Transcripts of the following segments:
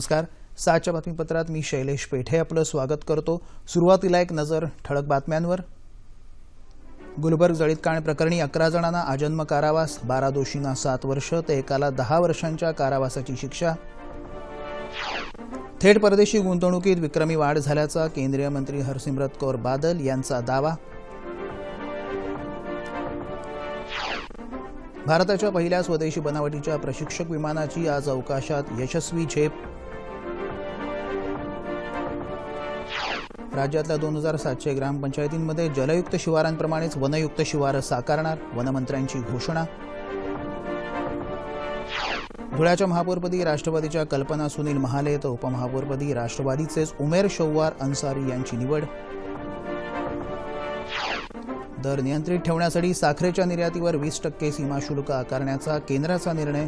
नमस्कार. सहाच्या बातमीपत्रात मी शैलेश पेठे आपलं स्वागत करतो. सुरुवातीला एक नजर ठळक बातम्यांवर. गुलबर्ग जळीतकांड प्रकरणी अकरा जणांना आजन्म कारावास बारा दोषींना सात वर्ष तर एकाला दहा वर्षांच्या कारावासाची शिक्षा. थेट परदेशी गुंतवणुकीत विक्रमी वाढ झाल्याचा केंद्रीय मंत्री हरसिमरत कौर बादल यांचा दावा. भारताच्या पहिल्या स्वदेशी बनावटीच्या प्रशिक्षक विमानाची आज अवकाशात यशस्वी झेप. राज्यातल्या दोन हजार सातशे ग्रामपंचायतींमध्ये जलयुक्त शिवारांप्रमाणेच वनयुक्त शिवार साकारणार वनमंत्र्यांची घोषणा. धुळ्याच्या महापौरपदी राष्ट्रवादीच्या कल्पना सुनील महाले तर उपमहापौरपदी राष्ट्रवादीचेच उमेर शौवार अन्सारी यांची निवड. दर नियंत्रित ठेवण्यासाठी साखरेच्या निर्यातीवर वीस टक्के सीमाशुल्क आकारण्याचा केंद्राचा निर्णय.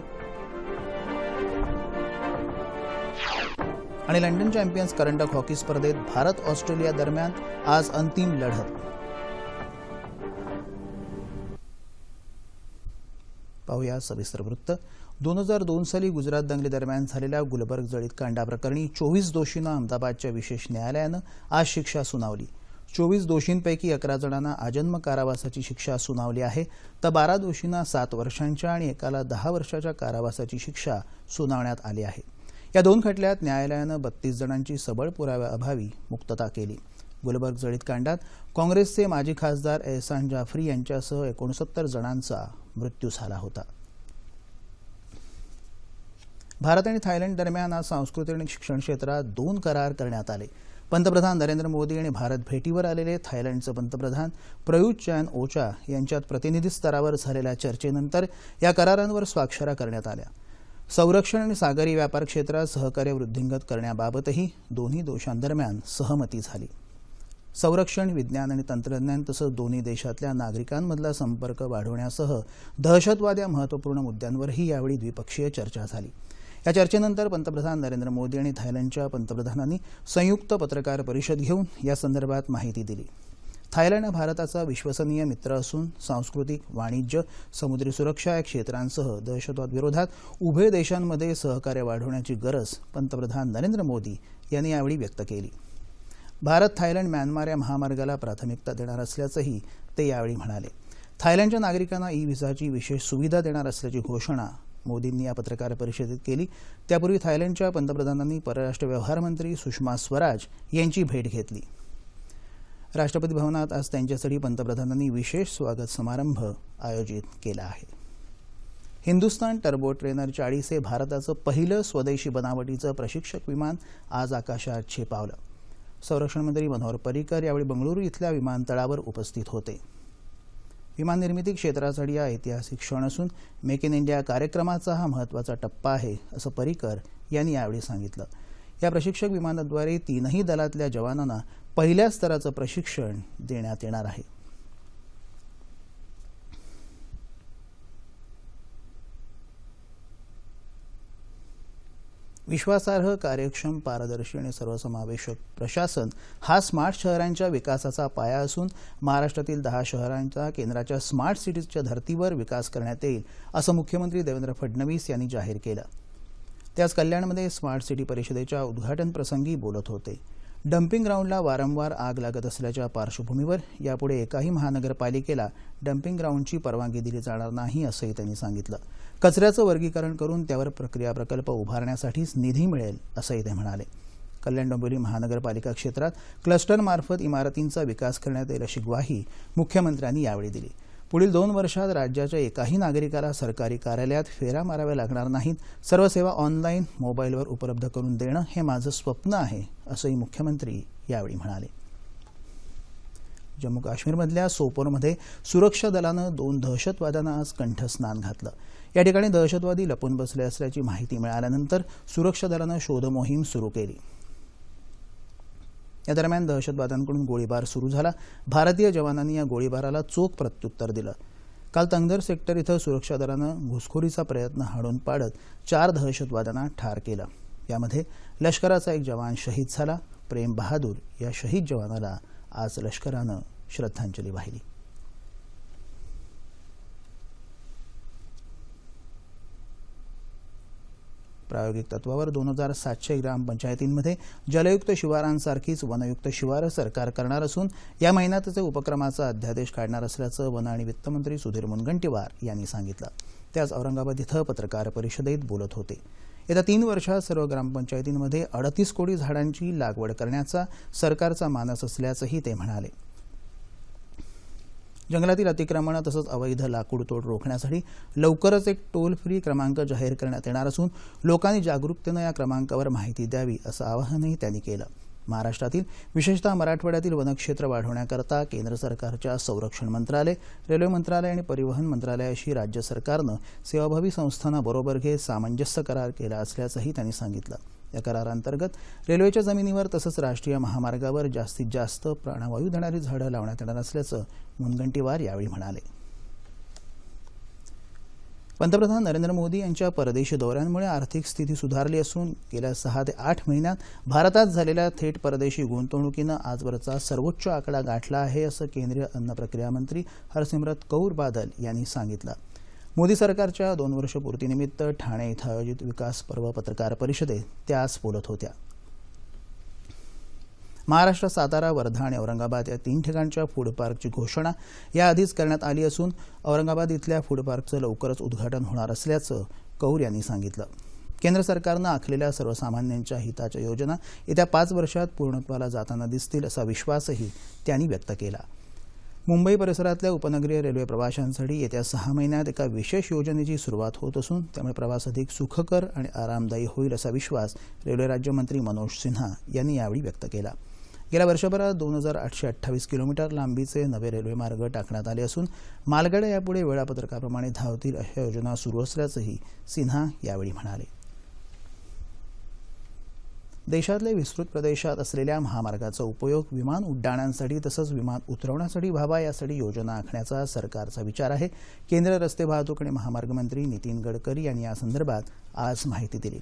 आणि लंडन चॅम्पियन्स करंडक हॉकी स्पर्धेत भारत ऑस्ट्रेलिया दरम्यान आज अंतिम लढत. पाहूया सविस्तर वृत्त. दोन हजार दोन साली गुजरात दंगलीदरम्यान झालेल्या गुलबर्ग जळीत कांडाप्रकरणी चोवीस दोषींना अहमदाबादच्या विशेष न्यायालयानं आज शिक्षा सुनावली. चोवीस दोषींपैकी अकरा जणांना आजन्म कारावासाची शिक्षा सुनावली आहे. तर बारा दोषींना सात वर्षांच्या आणि एकाला दहा वर्षाच्या कारावासाची शिक्षा सुनावण्यात आली आहे. या दोन खटल्यात न्यायालयानं बत्तीस जणांची सबळ पुराव्याअभावी मुक्तता केली. गुलबर्ग जळीत कांडात काँग्रेसचे माजी खासदार एहसान जाफरी यांच्यासह एकोणसत्तर जणांचा मृत्यू झाला होता. भारत आणि थायलंड दरम्यान आज सांस्कृतिक आणि शिक्षण क्षेत्रात दोन करार करण्यात आले. पंतप्रधान नरेंद्र मोदी आणि भारत भेटीवर आलेले थायलंडचे पंतप्रधान प्रयुत चॅन ओचा यांच्यात प्रतिनिधी स्तरावर झालेल्या चर्चेनंतर या करारांवर स्वाक्षऱ्या करण्यात आल्या. संरक्षण आणि सागरी व्यापार क्षेत्रात सहकार्य वृद्धिंगत करण्याबाबतही दोन्ही देशांदरम्यान सहमती झाली. संरक्षण विज्ञान आणि तंत्रज्ञान तसंच दोन्ही देशातल्या नागरिकांमधला संपर्क वाढवण्यासह दहशतवाद या महत्त्वपूर्ण मुद्द्यांवरही यावेळी द्विपक्षीय चर्चा झाली. या चर्चेनंतर पंतप्रधान नरेंद्र मोदी आणि थायलंडच्या पंतप्रधानांनी संयुक्त पत्रकार परिषद घेऊन या संदर्भात माहिती दिली. थायलंड हा भारताचा विश्वसनीय मित्र असून सांस्कृतिक वाणिज्य समुद्री सुरक्षा या क्षेत्रांसह दहशतवादविरोधात उभय देशांमध्ये सहकार्य वाढवण्याची गरज पंतप्रधान नरेंद्र मोदी यांनी यावेळी व्यक्त केली. भारत थायलंड म्यानमार या महामार्गाला प्राथमिकता देणार असल्याचंही ते यावेळी म्हणाले. थायलंडच्या नागरिकांना ई व्हिसाची विशेष सुविधा देणार असल्याची घोषणा मोदींनी या पत्रकार परिषदेत केली. त्यापूर्वी थायलंडच्या पंतप्रधानांनी परराष्ट्र व्यवहार मंत्री सुषमा स्वराज यांची भेट घेतली. राष्ट्रपती भवनात आज त्यांच्यासाठी पंतप्रधानांनी विशेष स्वागत समारंभ आयोजित केला आहे. हिंदुस्तान टर्बो ट्रेनर चाळीस हे भारताचं पहिलं स्वदेशी बनावटीचं प्रशिक्षक विमान आज आकाशात झेपावलं संरक्षण मंत्री मनोहर पर्रिकर यावेळी बंगळुरू इथल्या विमानतळावर उपस्थित होते. विमान निर्मिती क्षेत्रासाठी हा ऐतिहासिक क्षण असून मेक इन इंडिया कार्यक्रमाचा हा महत्त्वाचा टप्पा आहे असं पर्रिकर यांनी यावेळी सांगितलं. या प्रशिक्षक विमानाद्वारे तीनही दलातल्या जवानांना पहिल्या स्तराचं प्रशिक्षण देण्यात येणार आहे. विश्वासार्ह कार्यक्षम पारदर्शी आणि सर्वसमावेशक प्रशासन हा स्मार्ट शहरांच्या विकासाचा पाया असून महाराष्ट्रातील दहा शहरांचा केंद्राच्या स्मार्ट सिटीजच्या धर्तीवर विकास करण्यात येईल असं मुख्यमंत्री देवेंद्र फडणवीस यांनी जाहीर केलं. ते आज कल्याणमध्ये स्मार्ट सिटी परिषदेच्या उद्घाटन प्रसंगी बोलत होते. डम्पिंग ग्राऊंडला वारंवार आग लागत असल्याच्या पार्श्वभूमीवर यापुढे एकाही महानगरपालिकेला डम्पिंग ग्राउंडची परवानगी दिली जाणार नाही असंही त्यांनी सांगितलं. कचऱ्याचं वर्गीकरण करून त्यावर प्रक्रिया प्रकल्प उभारण्यासाठीच निधी मिळेल असंही ते म्हणाले. कल्याण डोंबिवली महानगरपालिका क्षेत्रात क्लस्टरमार्फत इमारतींचा विकास करण्यात येईल अशी ग्वाही मुख्यमंत्र्यांनी यावेळी दिली. पुढील दोन वर्षात राज्याच्या एकाही नागरिकाला सरकारी कार्यालयात फेऱ्या माराव्या लागणार नाहीत. सर्व सेवा ऑनलाईन मोबाईलवर उपलब्ध करून देणं हे माझं स्वप्न आहे असंही मुख्यमंत्री यावेळी म्हणाले. जम्मू काश्मीरमधल्या सोपोरमध्ये सुरक्षा दलानं दोन दहशतवाद्यांना आज कंठस्नान घातलं. या ठिकाणी दहशतवादी लपून बसले असल्याची माहिती मिळाल्यानंतर सुरक्षा दलानं शोधमोहीम सुरू केली. या दरम्यान दहशतवाद्यांकडून गोळीबार सुरू झाला. भारतीय जवानांनी या गोळीबाराला चोख प्रत्युत्तर दिलं. काल तंगदर सेक्टर इथं सुरक्षा दलानं घुसखोरीचा प्रयत्न हाडून पाडत चार दहशतवाद्यांना ठार केलं. यामध्ये लष्कराचा एक जवान शहीद झाला. प्रेम बहादूर या शहीद जवानाला आज लष्करानं श्रद्धांजली वाहिली. प्रायोगिक तत्वावर दोन हजार सातशे ग्रामपंचायतींमध्ये जलयुक्त शिवारांसारखीच वनयुक्त शिवार सरकार करणार असून या महिन्यातच उपक्रमाचा अध्यादेश काढणार असल्याचं वन आणि वित्तमंत्री सुधीर मुनगंटीवार यांनी सांगितलं. ते आज औरंगाबाद इथं पत्रकार परिषदेत बोलत होते. येत्या तीन वर्षात सर्व ग्रामपंचायतींमध्ये अडतीस कोटी झाडांची लागवड करण्याचा सरकारचा मानस असल्याचंही ते म्हणाले. जंगलातील अतिक्रमण तसंच अवैध लाकूडतोड रोखण्यासाठी लवकरच एक टोल फ्री क्रमांक जाहीर करण्यात येणार असून लोकांनी जागरूकतेनं या क्रमांकावर माहिती द्यावी असं आवाहनही त्यांनी केलं. महाराष्ट्रातील विशेषतः मराठवाड्यातील वनक्षेत्र वाढवण्याकरता केंद्र सरकारच्या संरक्षण मंत्रालय रेल्वे मंत्रालय आणि परिवहन मंत्रालयाशी राज्य सरकारनं सेवाभावी संस्थांना बरोबर घेत सामंजस्य करार केला असल्याचंही त्यांनी सांगितलं. या करारांतर्गत रेल्वेच्या जमिनीवर तसंच राष्ट्रीय महामार्गावर जास्तीत जास्त प्राणवायू देणारी झाडं लावण्यात येणार असल्याचं मुनगंटीवार यावेळी म्हणाले. पंतप्रधान नरेंद्र मोदी यांच्या परदेशी दौऱ्यांमुळे आर्थिक स्थिती सुधारली असून गेल्या सहा ते आठ महिन्यात भारतात झालेल्या थेट परदेशी गुंतवणुकीनं आजवरचा सर्वोच्च आकडा गाठला आहे असं केंद्रीय अन्न प्रक्रिया मंत्री हरसिमरत कौर बादल यांनी सांगितलं. मोदी सरकारच्या दोन वर्ष पूर्तीनिमित्त ठाणे इथं आयोजित विकास पर्व पत्रकार परिषदेत त्या आज बोलत होत्या. महाराष्ट्र सातारा वर्धा आणि औरंगाबाद या तीन ठिकाणच्या फूड पार्कची घोषणा याआधीच करण्यात आली असून औरंगाबाद इथल्या फूड पार्कचं लवकरच उद्घाटन होणार असल्याचं कौर यांनी सांगितलं. केंद्र सरकारनं आखलेल्या सर्वसामान्यांच्या हिताच्या योजना येत्या पाच वर्षात पूर्णत्वाला जाताना दिसतील असा विश्वासही त्यांनी व्यक्त केला. मुंबई परिसरातल्या उपनगरीय रेल्वे प्रवाशांसाठी येत्या सहा महिन्यात एका विशेष योजनेची सुरुवात होत असून त्यामुळे प्रवास अधिक सुखकर आणि आरामदायी होईल असा विश्वास रेल्वे राज्यमंत्री मनोज सिन्हा यांनी यावेळी व्यक्त केला. गेल्या वर्षभरात दोन हजार आठशे अठ्ठावीस किलोमीटर लांबीचे नवे रेल्वे मार्ग टाकण्यात आले असून मालगाड्या यापुढे वेळापत्रकाप्रमाणे धावतील अशा योजना सुरू असल्याचंही सिन्हा यावेळी म्हणाले. देशातल्या विस्तृत प्रदेशात असलेल्या महामार्गाचा उपयोग विमान उड्डाणांसाठी तसंच विमान उतरवण्यासाठी व्हावा यासाठी योजना आखण्याचा सरकारचा विचार आहे. केंद्र रस्ते वाहतूक आणि महामार्ग मंत्री नितीन गडकरी यांनी या संदर्भात आज माहिती दिली.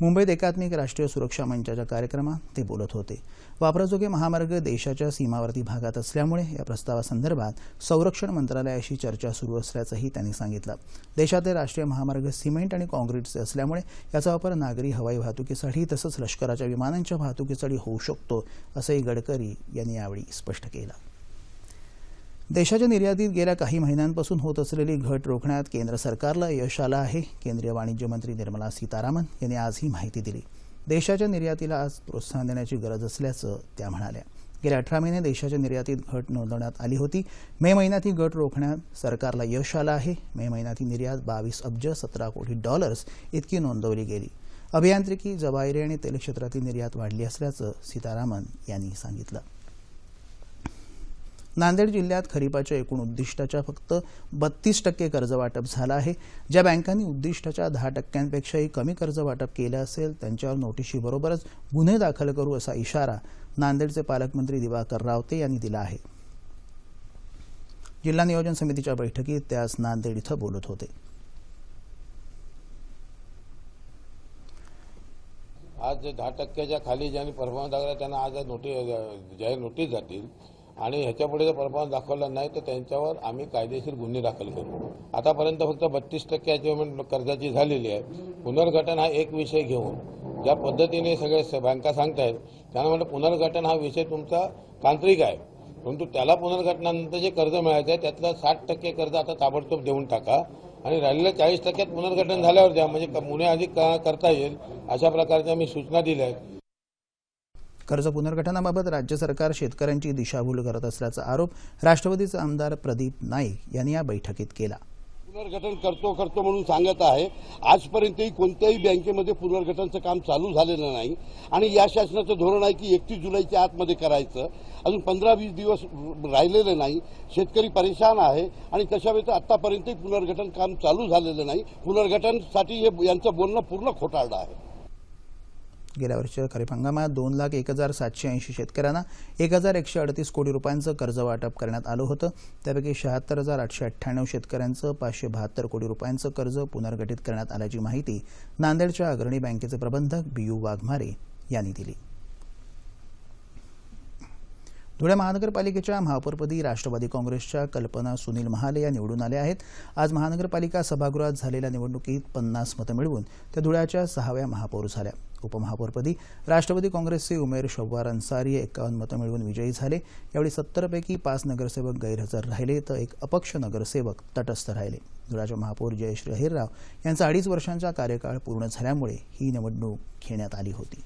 मुंबईत एकात्मिक राष्ट्रीय सुरक्षा मंचाच्या कार्यक्रमात ते बोलत होते. वापराजोगे महामार्ग देशाच्या सीमावर्ती भागात असल्यामुळे या प्रस्तावासंदर्भात संरक्षण मंत्रालयाशी चर्चा सुरू असल्याचंही त्यांनी सांगितलं. देशातले राष्ट्रीय महामार्ग सिमेंट आणि काँक्रीटचे असल्यामुळे याचा वापर नागरी हवाई वाहतुकीसाठी तसंच लष्कराच्या विमानांच्या वाहतुकीसाठी होऊ शकतो असंही गडकरी यांनी यावेळी स्पष्ट केलं. देशाच्या निर्यातीत गेल्या काही महिन्यांपासून होत असलेली घट रोखण्यात केंद्र सरकारला यश आलं आहे. केंद्रीय वाणिज्य मंत्री निर्मला सीतारामन यांनी आज ही माहिती दिली. देशाच्या निर्यातीला आज प्रोत्साहन देण्याची गरज असल्याचं त्या म्हणाल्या. गेल्या अठरा महिने देशाच्या निर्यातीत घट नोंदवण्यात आली होती. मे महिन्यात ही घट रोखण्यात सरकारला यश आलं आहे. मे महिन्यात ही निर्यात बावीस अब्ज सतरा कोटी डॉलर्स इतकी नोंदवली गेली. अभियांत्रिकी जबायरी आणि तेल क्षेत्रातील निर्यात वाढली असल्याचं सीतारामन यांनी सांगितलं. नांदेड जिल्ह्यात खरीपाच्या एकूण उद्दिष्टाच्या फक्त बत्तीस टक्के कर्ज वाटप झालं आहे. ज्या बँकांनी उद्दिष्टाच्या दहा टक्क्यांपेक्षाही कमी कर्ज वाटप केलं असेल त्यांच्यावर नोटिशीबरोबरच गुन्हे दाखल करू असा इशारा नांदेडचे पालकमंत्री दिवाकर रावते यांनी दिला आहे. जिल्हा नियोजन समितीच्या बैठकीत ते आज नांदेड इथं बोलत होते. आज जे दहा टक्क्याच्या खाली ज्यांनी परफॉर्मन्स दाखवला त्यांना आज नोटीस जाहीर नोटीस जातील. आणि ह्याच्यापुढे जर परफॉर्मन्स दाखवला नाही तर त्यांच्यावर आम्ही कायदेशीर गुन्हे दाखल करू. आतापर्यंत फक्त बत्तीस टक्के अचिव्हमेंट कर्जाची झालेली आहे. पुनर्गठन हा एक विषय घेऊन ज्या पद्धतीने सगळे स- बँका सांगतायत त्यांना म्हणलं पुनर्गठन हा विषय तुमचा तांत्रिक आहे. परंतु त्याला पुनर्गठनानंतर जे कर्ज मिळायचं आहे त्यातलं साठ टक्के कर्ज आता ताबडतोब देऊन टाका. आणि राहिलेल्या चाळीस टक्क्यात पुनर्गठन झाल्यावर द्या. म्हणजे पुणे गुन्हे अधिक क- करता येईल अशा प्रकारच्या मी सूचना दिल्या आहेत. कर्ज पुनर्गठनाबाबत राज्य सरकार शेतकऱ्यांची दिशाभूल करत असल्याचा आरोप राष्ट्रवादीचे आमदार प्रदीप नाईक यांनी या बैठकीत केला. पुनर्गठन करतो करतो म्हणून सांगत आहे आजपर्यंतही कोणत्याही बँकेमध्ये पुनर्गठनचं काम चालू झालेलं नाही आणि या शासनाचं धोरण आहे की एकतीस जुलैच्या आतमध्ये करायचं. अजून पंधरा वीस दिवस राहिलेले नाही. शेतकरी परेशान आहे आणि तशा वेळेस आतापर्यंतही पुनर्गठन काम चालू झालेलं नाही. पुनर्गठनसाठी हे यांचं बोलणं पूर्ण खोटारडं आहे. गेल्या वर्षीच्या खरीप हंगामात दोन लाख एक हजार सातशे ऐंशी शेतकऱ्यांना एक हजार एकशे अडतीस कोटी रुपयांचं कर्ज वाटप करण्यात आलं होतं. त्यापैकी शहात्तर हजार आठशे अठ्ठ्याण्णव शेतकऱ्यांचं पाचशे बहात्तर कोटी रुपयांचं कर्ज पुनर्गठित करण्यात आल्याची माहिती नांदेडच्या अग्रणी बँकेचे प्रबंधक बियू वाघमारे यांनी दिली. धुळे महानगरपालिकेच्या महापौरपदी राष्ट्रवादी काँग्रेसच्या कल्पना सुनील महाले या निवडून आल्या आहेत. आज महानगरपालिका सभागृहात झालेल्या निवडणुकीत पन्नास मतं मिळवून त्या धुळ्याच्या सहाव्या महापौर झाल्या. उपमहापौरपदी राष्ट्रवादी काँग्रेसचे उमेर शव्वार अन्सारी एकावन्न मतं मिळवून विजयी झाले. यावेळी सत्तरपैकी पाच नगरसेवक गैरहजर राहिले तर एक अपक्ष नगरसेवक तटस्थ राहिले. धुळ्याच्या महापौर जयश्री अहिरराव यांचा अडीच वर्षांचा कार्यकाळ पूर्ण झाल्यामुळे ही निवडणूक घेण्यात आली होती.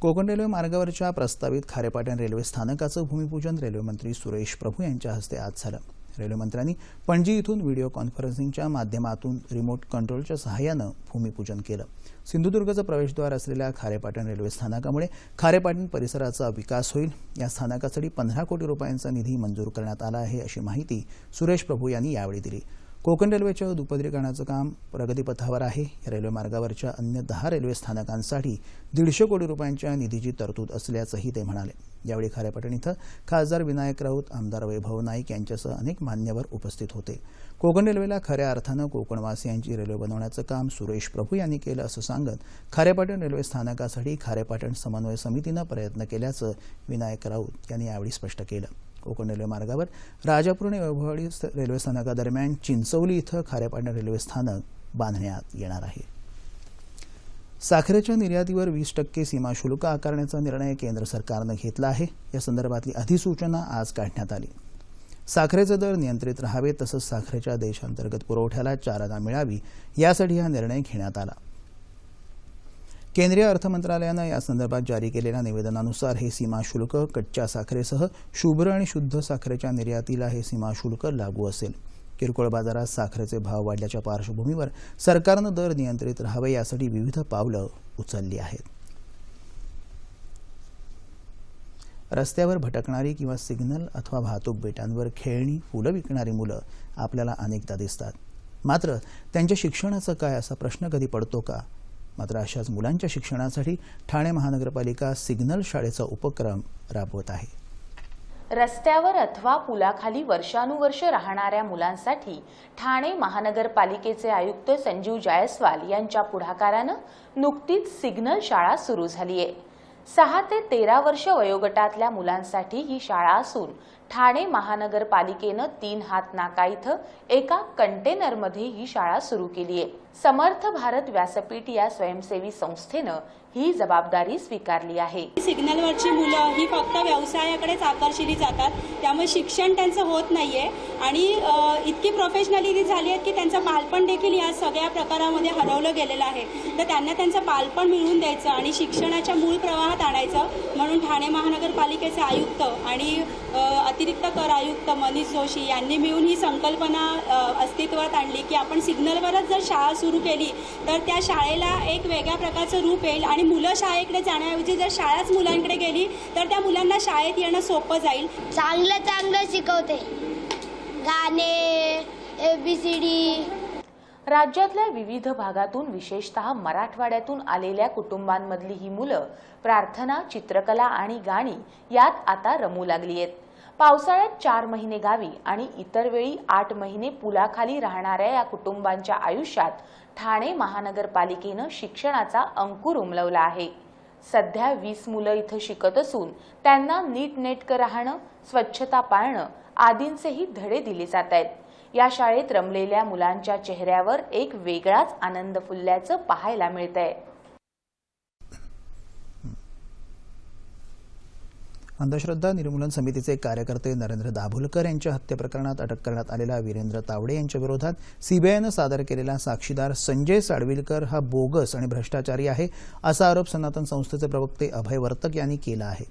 कोकण रेल्वे मार्गावरच्या प्रस्तावित खारेपाटण रेल्वे स्थानकाचं भूमिपूजन रेल्वेमंत्री सुरेश प्रभू यांच्या हस्ते आज झालं. रेल्वेमंत्र्यांनी पणजी इथून व्हिडिओ कॉन्फरन्सिंगच्या माध्यमातून रिमोट कंट्रोलच्या सहाय्यानं भूमिपूजन केलं. सिंधुदुर्गचं प्रवेशद्वार असलेल्या खारेपाटण रेल्वे स्थानकामुळे खारेपाटण परिसराचा विकास होईल. या स्थानकासाठी पंधरा कोटी रुपयांचा निधी मंजूर करण्यात आला आहे अशी माहिती सुरेश प्रभू यांनी यावेळी दिली. कोकण रेल्वेच्या दुपदरीकरणाचं काम प्रगतीपथावर आहे. या रेल्वे मार्गावरच्या अन्य दहा रेल्वे स्थानकांसाठी दीडशे कोटी रुपयांच्या निधीची तरतूद असल्याचंही ते म्हणाले. यावेळी खारेपाटण इथं खासदार विनायक राऊत आमदार वैभव नाईक यांच्यासह अनेक मान्यवर उपस्थित होते. कोकण रेल्वेला खऱ्या अर्थानं कोकणवासियांची रेल्वे बनवण्याचं काम सुरेश प्रभू यांनी केलं असं सांगत खारेपाटण रेल्वे स्थानकासाठी खारेपाटण समन्वय समितीनं प्रयत्न केल्याचं विनायक राऊत यांनी यावेळी स्पष्ट केलं. कोकण रेल्वे मार्गावर राजापूर आणि वैभववाडी रेल्वे स्थानकादरम्यान चिंचवली इथं खारेपाटण रेल्वे स्थानक बांधण्यात येणार आहे. साखरेच्या निर्यातीवर वीस टक्के सीमाशुल्क आकारण्याचा निर्णय केंद्र सरकारनं घेतला आहे. या संदर्भातली अधिसूचना आज काढण्यात आली. साखरेचे दर नियंत्रित राहावे तसंच साखरेच्या देशांतर्गत पुरवठ्याला चालना मिळावी यासाठी हा निर्णय घेण्यात आला. केंद्रीय अर्थ मंत्रालयानं या संदर्भात जारी केलेल्या निवेदनानुसार हे सीमाशुल्क कच्च्या साखरेसह शुभ्र आणि शुद्ध साखरेच्या निर्यातीला हे सीमाशुल्क लागू असेल. किरकोळ बाजारात साखरेचे भाव वाढल्याच्या पार्श्वभूमीवर सरकारनं दर नियंत्रित राहावे यासाठी विविध पावलं उचलली आहेत. रस्त्यावर भटकणारी किंवा सिग्नल अथवा वाहतूक बेटांवर खेळणी फुलं विकणारी मुलं आपल्याला अनेकदा दिसतात. मात्र त्यांच्या शिक्षणाचं काय असा प्रश्न कधी पडतो का? मात्र अशाच मुलांच्या शिक्षणासाठी ठाणे महानगरपालिका सिग्नल शाळेचा उपक्रम राबवत आहे. रस्त्यावर अथवा पुलाखाली वर्षानुवर्ष राहणाऱ्या मुलांसाठी ठाणे महानगरपालिकेचे आयुक्त संजीव जायस्वाल यांच्या पुढाकारानं नुकतीच सिग्नल शाळा सुरू झाली आहे सहा ते तेरा वर्ष वयोगटातल्या मुलांसाठी ही शाळा असून ठाणे महानगरपालिकेनं तीन हात नाका इथं एका कंटेनरमध्ये ही शाळा सुरू केली आहे. समर्थ भारत व्यासपीठ या स्वयंसेवी संस्थेनं ही जबाबदारी स्वीकारली आहे. सिग्नलवरची मुलं ही फक्त व्यवसायाकडेच आकर्षिली जातात. त्यामुळे शिक्षण त्यांचं होत नाहीये. आणि इतकी प्रोफेशनॅलिटी झाली आहेत की त्यांचं बालपण देखील या सगळ्या प्रकारामध्ये हरवलं गेलेलं आहे. तर त्यांना त्यांचं बालपण मिळवून द्यायचं आणि शिक्षणाच्या मूळ प्रवाहात आणायचं म्हणून ठाणे महानगरपालिकेचे आयुक्त आणि अतिरिक्त कर आयुक्त मनीष जोशी यांनी मिळून ही संकल्पना अस्तित्वात आणली की आपण सिग्नलवरच जर शाळा सुरू केली तर त्या शाळेला एक वेगळ्या प्रकारचं रूप येईल आणि मुलं शाळेकडे जाण्याऐवजी जर शाळाच मुलांकडे गेली तर त्या मुलांना शाळेत येणं सोपं जाईल. चांगलं चांगलं शिकवते. गाणे ए बी सी डी राज्यातल्या विविध भागातून विशेषतः मराठवाड्यातून आलेल्या कुटुंबांमधली ही मुलं प्रार्थना चित्रकला आणि गाणी यात आता रमू लागली आहेत. पावसाळ्यात चार महिने गावी आणि इतर वेळी आठ महिने पुलाखाली राहणाऱ्या या कुटुंबांच्या आयुष्यात ठाणे महानगरपालिकेनं शिक्षणाचा अंकुर उमलवला आहे. सध्या वीस मुलं इथं शिकत असून त्यांना नीटनेटकं राहणं स्वच्छता पाळणं आदींचेही धडे दिले जात आहेत. या शाळेत रमलेल्या मुलांच्या चेहऱ्यावर एक वेगळाच आनंद फुलल्याचं पाहायला आहे अंधश्रद्धा निर्मूलन समितीचे कार्यकर्ते नरेंद्र दाभोलकर यांच्या हत्येप्रकरणात अटक करण्यात आलेला वीरेंद्र तावडे यांच्या विरोधात सीबीआयनं सादर केलेला साक्षीदार संजय साडविलकर हा बोगस आणि भ्रष्टाचारी आहे असा आरोप सनातन संस्थेचे प्रवक्ते अभय वर्तक यांनी केला आहे.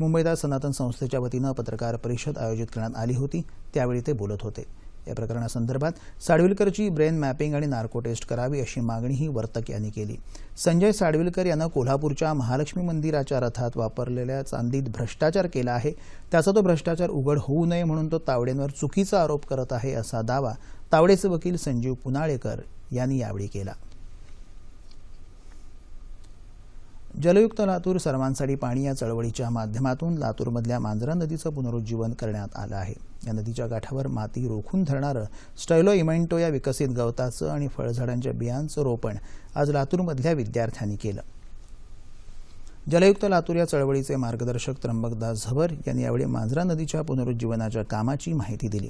मुंबईत आज सनातन संस्थेच्या वतीनं पत्रकार परिषद आयोजित करण्यात आली होती त्यावेळी ते बोलत होते. या प्रकरणासंदर्भात साडविलकरची ब्रेन मॅपिंग आणि नार्को टेस्ट करावी अशी मागणीही वर्तक यांनी केली. संजय साडविलकर यानं कोल्हापूरच्या महालक्ष्मी मंदिराच्या रथात वापरलेल्या चांदीत भ्रष्टाचार केला आहे. त्याचा तो भ्रष्टाचार उघड होऊ नये म्हणून तो तावडेंवर चुकीचा आरोप करत आहे असा दावा तावडेचे वकील संजीव पुनाळेकर यांनी यावेळी केला. जलयुक्त लातूर सर्वांसाठी पाणी या चळवळीच्या माध्यमातून लातूरमधल्या मांजरा नदीचं पुनरुज्जीवन करण्यात आलं आहे. या नदीच्या गाठावर माती रोखून धरणारं स्टैलो इमेंटो या विकसित गवताचं आणि फळझाडांच्या बियांचं रोपण आज लातूरमधल्या विद्यार्थ्यांनी केलं. जलयुक्त लातूर या चळवळीचे मार्गदर्शक त्र्यंबकदास झबर यांनी यावेळी मांजरा नदीच्या पुनरुज्जीवनाच्या कामाची माहिती दिली.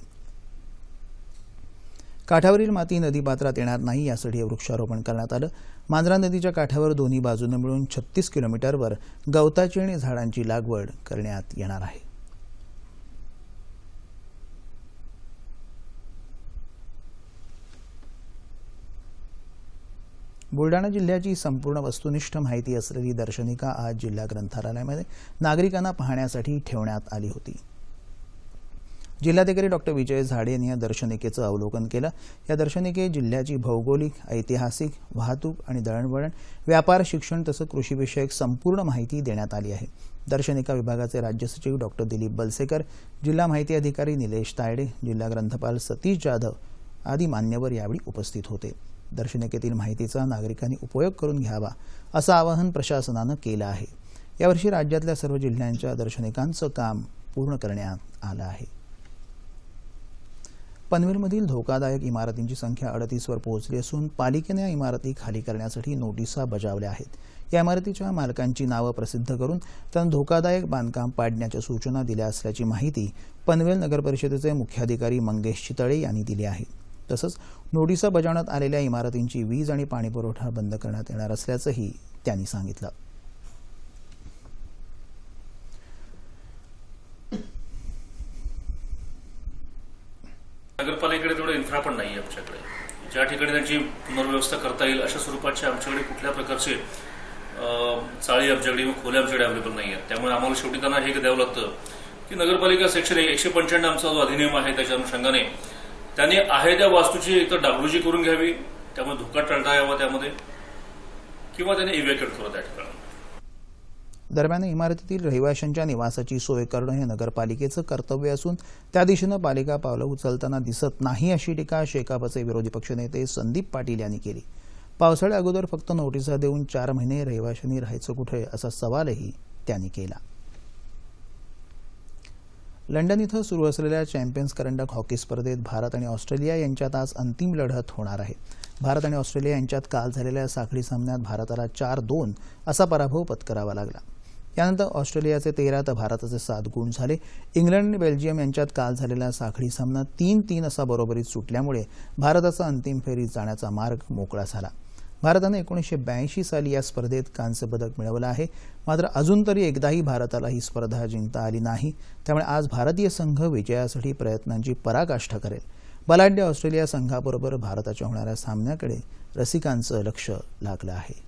काठावरील माती नदीपात्रात येणार नाही यासाठी वृक्षारोपण करण्यात आलं. मांजरा नदीच्या काठावर दोन्ही बाजूनं मिळून छत्तीस किलोमीटरवर गवताची आणि झाडांची लागवड करण्यात येणार आहे. बुलढाणा जिल्ह्याची संपूर्ण वस्तुनिष्ठ माहिती असलेली दर्शनिका आज जिल्हा ग्रंथालयामध्ये नागरिकांना पाहण्यासाठी ठेवण्यात आली होती. जिल्हाधिकारी डॉक्टर विजय झाडे यांनी या दर्शनिकेचं अवलोकन केलं. या दर्शनिकेत जिल्ह्याची भौगोलिक ऐतिहासिक वाहतूक आणि दळणवळण व्यापार शिक्षण तसंच कृषीविषयक संपूर्ण माहिती देण्यात आली आहे. दर्शनिका विभागाचे राज्य सचिव डॉक्टर दिलीप बलसेकर जिल्हा माहिती अधिकारी निलेश तायडे जिल्हा ग्रंथपाल सतीश जाधव आदी मान्यवर यावेळी उपस्थित होते. दर्शनिकेतील माहितीचा नागरिकांनी उपयोग करून घ्यावा असं आवाहन प्रशासनानं केलं आहे. यावर्षी राज्यातल्या सर्व जिल्ह्यांच्या दर्शनिकांचं काम पूर्ण करण्यात आलं आहे. पनवेलमधील धोकादायक इमारतींची संख्या अडतीसवर पोहोचली असून पालिकेने या इमारती खाली करण्यासाठी नोटिसा बजावल्या आहेत. या इमारतीच्या मालकांची नावं प्रसिद्ध करून त्यांना धोकादायक बांधकाम पाडण्याच्या सूचना दिल्या असल्याची माहिती पनवेल नगरपरिषदेचे मुख्याधिकारी मंगेश चितळे यांनी दिली आहे. तसंच नोटिसा बजावण्यात आलेल्या इमारतींची वीज आणि पाणीपुरवठा बंद करण्यात येणार असल्याचंही त्यांनी सांगितलं. नगरपालिकेकडे तेवढं इन्फ्रा पण नाही आहे आमच्याकडे. ज्या ठिकाणी त्यांची पुनर्व्यवस्था करता येईल अशा स्वरूपाचे आमच्याकडे कुठल्या प्रकारचे चाळी आमच्याकडे किंवा खोल्या आमच्याकडे अवेलेबल नाही आहेत त्यामुळे आम्हाला शेवटी त्यांना हे द्यावं लागतं की नगरपालिका सेक्शन एकशे पंच्याण्णव आमचा जो अधिनियम आहे त्याच्या अनुषंगाने त्यांनी आहे त्या वास्तूची एकतर डागडुजी करून घ्यावी त्यामुळे धोका टाळता यावा त्यामध्ये किंवा त्यांनी इव्हॅक्युएट करावं त्या ठिकाणी दरम्यान इमारतीतील रहिवाशांच्या निवासाची सोय करणं हे नगरपालिकेचं कर्तव्य असून त्या दिशेनं पालिका पावलं उचलताना दिसत नाही अशी टीका शेकापचे विरोधी पक्षनेते संदीप पाटील यांनी केली. पावसाळ्या अगोदर फक्त नोटिसा देऊन चार महिने रहिवाशांनी राहायचं कुठे असा सवालही त्यांनी केला. लंडन इथं सुरू असलेल्या चॅम्पियन्स करंडक हॉकी स्पर्धेत भारत आणि ऑस्ट्रेलिया यांच्यात आज अंतिम लढत होणार आहे. भारत आणि ऑस्ट्रेलिया यांच्यात काल झालेल्या साखळी सामन्यात भारताला चार दोन असा पराभव पत्करावा लागला. यानंतर ऑस्ट्रेलियाचे तेरा तर भारताचे सात गुण झाले. इंग्लंड आणि बेल्जियम यांच्यात काल झालेला साखळी सामना तीन तीन असा बरोबरीत सुटल्यामुळे भारताचा अंतिम फेरीत जाण्याचा मार्ग मोकळा झाला. भारतानं एकोणीसशे ब्याऐंशी साली या स्पर्धेत कांस्य पदक मिळवलं आहे. मात्र अजून तरी एकदाही भारताला ही स्पर्धा जिंकता आली नाही. त्यामुळे आज भारतीय संघ विजयासाठी प्रयत्नांची पराकाष्ठा करेल. बलाढ्य ऑस्ट्रेलिया संघाबरोबर भारताच्या होणाऱ्या सामन्याकडे रसिकांचं लक्ष लागलं आहे.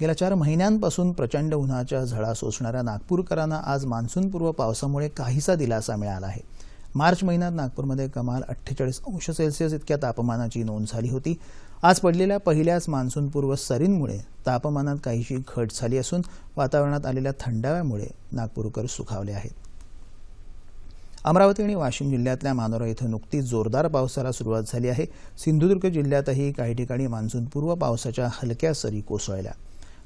गेल्या चार महिन्यांपासून प्रचंड उन्हाच्या झळा सोसणाऱ्या नागपूरकरांना आज मान्सूनपूर्व पावसामुळे काहीसा दिलासा मिळाला आहे. मार्च महिन्यात नागपूरमध्ये कमाल अठ्ठेचाळीस अंश सेल्सिअस इतक्या तापमानाची नोंद झाली होती. आज पडलेल्या पहिल्याच मान्सूनपूर्व सरींमुळे तापमानात काहीशी घट झाली असून वातावरणात आलेल्या थंडाव्यामुळे नागपूरकर सुखावले आहेत. अमरावती आणि वाशिम जिल्ह्यातल्या मानोरा इथं नुकतीच जोरदार पावसाला सुरुवात झाली आहे. सिंधुदुर्ग जिल्ह्यातही काही ठिकाणी मान्सूनपूर्व पावसाच्या हलक्या सरी कोसळल्या.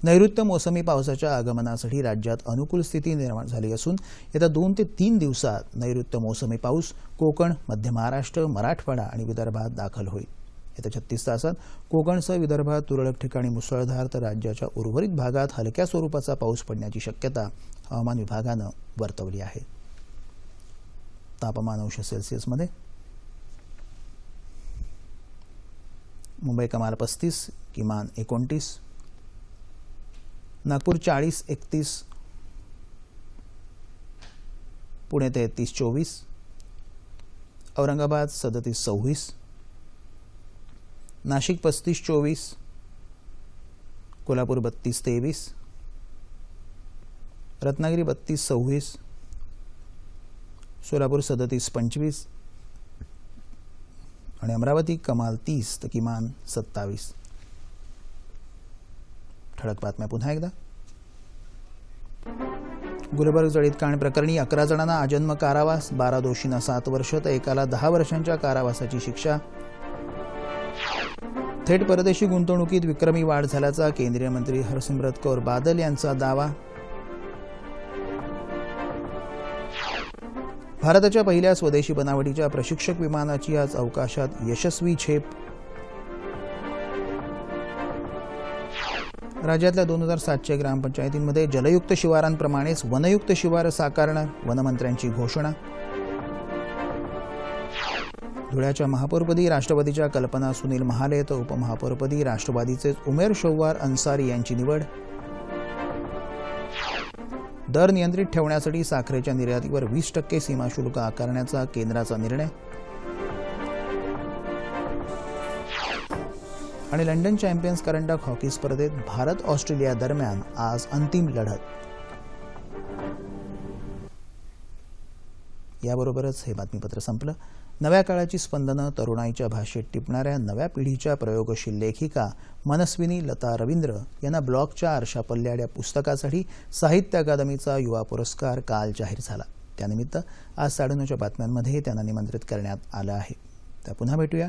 नैऋत्य मोसमी पावसाच्या आगमनासाठी राज्यात अनुकूल स्थिती निर्माण झाली असून येत्या दोन ते तीन दिवसात नैऋत्य मोसमी पाऊस कोकण मध्य महाराष्ट्र मराठवाडा आणि विदर्भात दाखल होईल. येत्या छत्तीस तासात कोकणसह विदर्भात तुरळक ठिकाणी मुसळधार तर राज्याच्या उर्वरित भागात हलक्या स्वरूपाचा पाऊस पडण्याची शक्यता हवामान विभागानं वर्तवली आहे. तापमान अंश सेल्सिअसमध्ये मुंबई कमाल पस्तीस किमान एकोणतीस. नागपूर चाळीस एकतीस पुणे तेहतीस चोवीस औरंगाबाद सदतीस सव्वीस नाशिक पस्तीस चोवीस कोल्हापूर बत्तीस तेवीस रत्नागिरी बत्तीस सव्वीस सोलापूर सदतीस पंचवीस आणि अमरावती कमाल तीस तर किमान सत्तावीस. ठळक बातम्या पुन्हा एकदा. गुलबर्ग जळीतकांड प्रकरणी अकरा जणांना आजन्म कारावास बारा दोषींना सात वर्ष तर एकाला दहा वर्षांच्या कारावासाची शिक्षा. थेट परदेशी गुंतवणुकीत विक्रमी वाढ झाल्याचा केंद्रीय मंत्री हरसिमरत कौर बादल यांचा दावा. भारताच्या पहिल्या स्वदेशी बनावटीच्या प्रशिक्षक विमानाची आज अवकाशात यशस्वी झेप. राज्यातल्या दोन हजार सातशे ग्रामपंचायतींमध्ये जलयुक्त शिवारांप्रमाणेच वनयुक्त शिवार साकारणार वनमंत्र्यांची घोषणा. धुळ्याच्या महापौरपदी राष्ट्रवादीच्या कल्पना सुनील महाले तर उपमहापौरपदी राष्ट्रवादीचे उमेर शौवार अन्सारी यांची निवड. दर नियंत्रित ठेवण्यासाठी साखरेच्या निर्यातीवर वीस टक्के सीमाशुल्क आकारण्याचा केंद्राचा निर्णय. आणि लंडन चॅम्पियन्स करंडक हॉकी स्पर्धेत भारत ऑस्ट्रेलिया दरम्यान आज अंतिम लढत. याबरोबरच हे बातमीपत्र संपलं. नव्या काळाची स्पंदनं तरुणाईच्या भाषेत टिपणाऱ्या नव्या पिढीच्या प्रयोगशील लेखिका मनस्विनी लता रवींद्र यांना ब्लॉगच्या आरशा पल्ल्याड या पुस्तकासाठी साहित्य अकादमीचा युवा पुरस्कार काल जाहीर झाला. त्यानिमित्त आज साडेनऊच्या बातम्यांमध्ये त्यांना निमंत्रित करण्यात आलं आहे. तर पुन्हा भेटूया.